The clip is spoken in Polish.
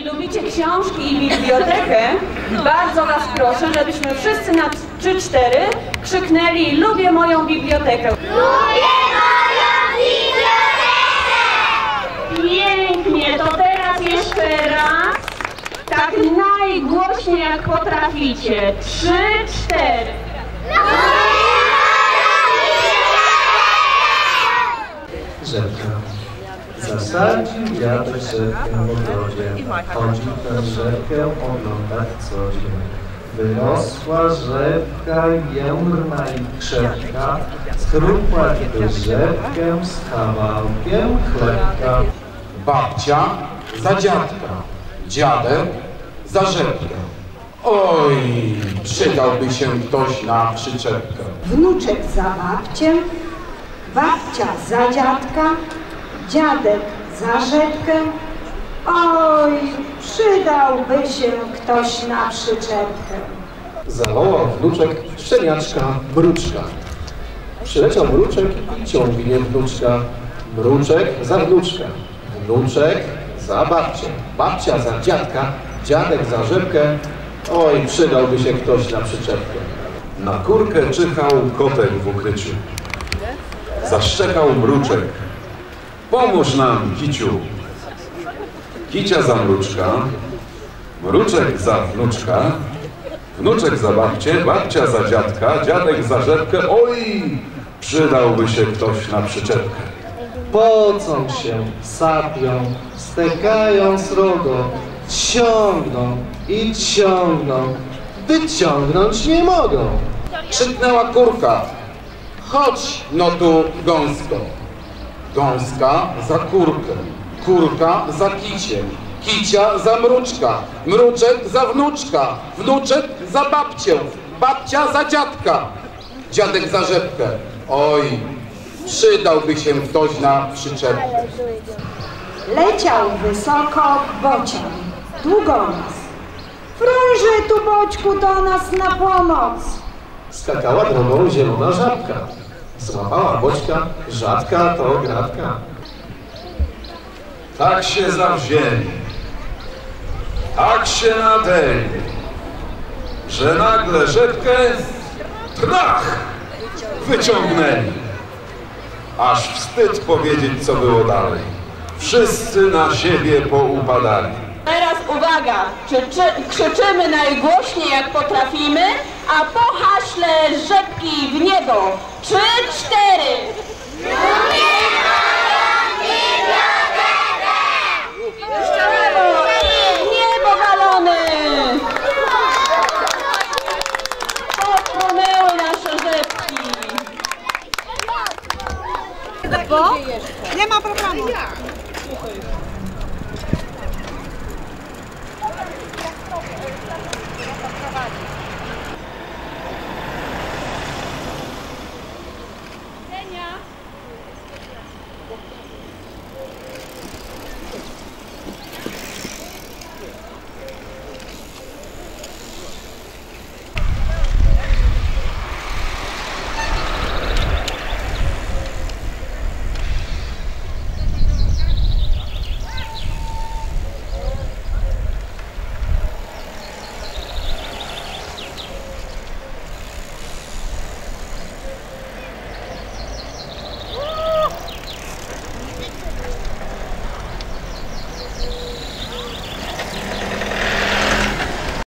Jeżeli lubicie książki i bibliotekę, bardzo Was proszę, żebyśmy wszyscy na 3-4 krzyknęli Lubię moją bibliotekę. Pięknie, to teraz jeszcze raz. Tak najgłośniej jak potraficie. Trzy, cztery. Rzepka. Zasadził wiatr rzepkę w ogrodzie. Chodził tę rzepkę oglądać co dzień. Wyrosła rzepka jędrna i krzepka. Schrupła tę rzepkę z kawałkiem chlebka. babcia za dziadka, dziadek za rzepkę. Oj, przydałby się ktoś na przyczepkę. wnuczek za babcię, babcia za dziadka, dziadek za rzepkę. Oj, przydałby się ktoś na przyczepkę. Zawołał wnuczek szczeniaczka mruczka. Przyleciał mruczek i ciągnie wnuczka. Mruczek za wnuczka. Wnuczek za babcię. Babcia za dziadka. Dziadek za rzepkę. Oj, przydałby się ktoś na przyczepkę. Na kurkę czyhał kotek w ukryciu. Zaszczekał mruczek. Pomóż nam, kiciu. Kicia za mruczka, mruczek za wnuczka, wnuczek za babcię, babcia za dziadka, dziadek za rzepkę. Oj, przydałby się ktoś na przyczepkę. Pocą się, sapią, stekają srogo, ciągną i ciągną, wyciągnąć nie mogą. Krzyknęła kurka. Chodź, no tu gąsko. Gąska za kurkę, kurka za kiciem, kicia za mruczka, mruczek za wnuczka, wnuczek za babcię, babcia za dziadka, dziadek za rzepkę. Oj, przydałby się ktoś na przyczepkę. Leciał wysoko bocian, długonos. Frąży tu boćku do nas na pomoc. Skakała drogą zielona żabka. Złapała boćka, rzadka to gratka. Tak się zawzięli, tak się nadeli, że nagle rzepkę trach wyciągnęli. Aż wstyd powiedzieć, co było dalej. Wszyscy na siebie poupadali. Teraz uwaga, krzyczy, krzyczymy najgłośniej jak potrafimy, a po haśle rzepki w niebo. Trzy, cztery. Niebo balony! Popłynęły nasze rzepki. Nie ma programu.